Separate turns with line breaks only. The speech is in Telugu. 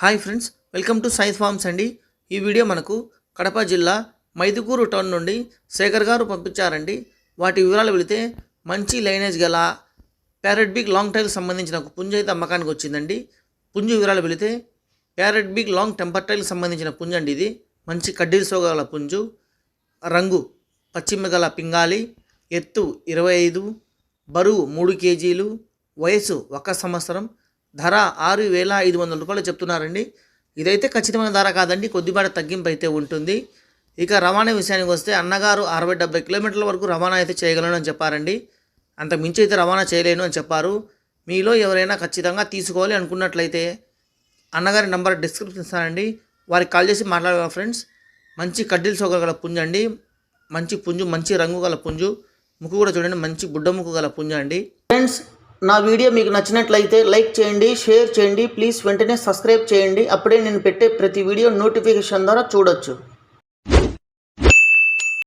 Hi friends welcome to science farms అండి. ఈ వీడియో మనకు కడప జిల్లా మైదుకూరు టౌన్ నుండి శేఖర్ గారు పంపించారండి. వాటి వివరాలు వెళితే మంచి లైనేజ్ గల ప్యారెట్ బిగ్ లాంగ్ టైల్ సంబంధించిన ఒక పుంజ అయితే అమ్మకానికి వచ్చిందండి. పుంజు వివరాలు వెళితే parrot big long temper tail సంబంధించిన పుంజు అండి ఇది. మంచి కడ్డీలు సోగల పుంజు రంగు పశ్చిమ గల పింగాలి ఎత్తు ఇరవై ఐదు బరువు మూడు కేజీలు వయసు ఒక సంవత్సరం ధర ఆరు వేల ఐదు వందల రూపాయలు చెప్తున్నారండి. ఇదైతే ఖచ్చితమైన ధర కాదండి. కొద్దిపాటి తగ్గింపు అయితే ఉంటుంది. ఇక రవాణా విషయానికి వస్తే అన్నగారు అరవై డెబ్బై కిలోమీటర్ల వరకు రవాణా అయితే చేయగలను అని చెప్పారండి. అంత మించి అయితే రవాణా చేయలేను అని చెప్పారు. మీలో ఎవరైనా ఖచ్చితంగా తీసుకోవాలి అనుకున్నట్లయితే అన్నగారి నంబర్ డిస్క్రిప్షన్ ఇస్తానండి. వారికి కాల్ చేసి మాట్లాడాలి ఫ్రెండ్స్. మంచి కడ్డీలు సోగల పుంజు అండి. మంచి పుంజు మంచి రంగు గల పుంజు. ముక్కు కూడా చూడండి మంచి బుడ్డ ముక్కు గల పుంజు అండి. ఫ్రెండ్స్ నా వీడియో మీకు నచ్చినట్లయితే లైక్ చేయండి షేర్ చేయండి ప్లీజ్ వెంటనే సబ్స్క్రైబ్ చేయండి. అప్పుడే నేను పెట్టే ప్రతి వీడియో నోటిఫికేషన్ ద్వారా చూడొచ్చు.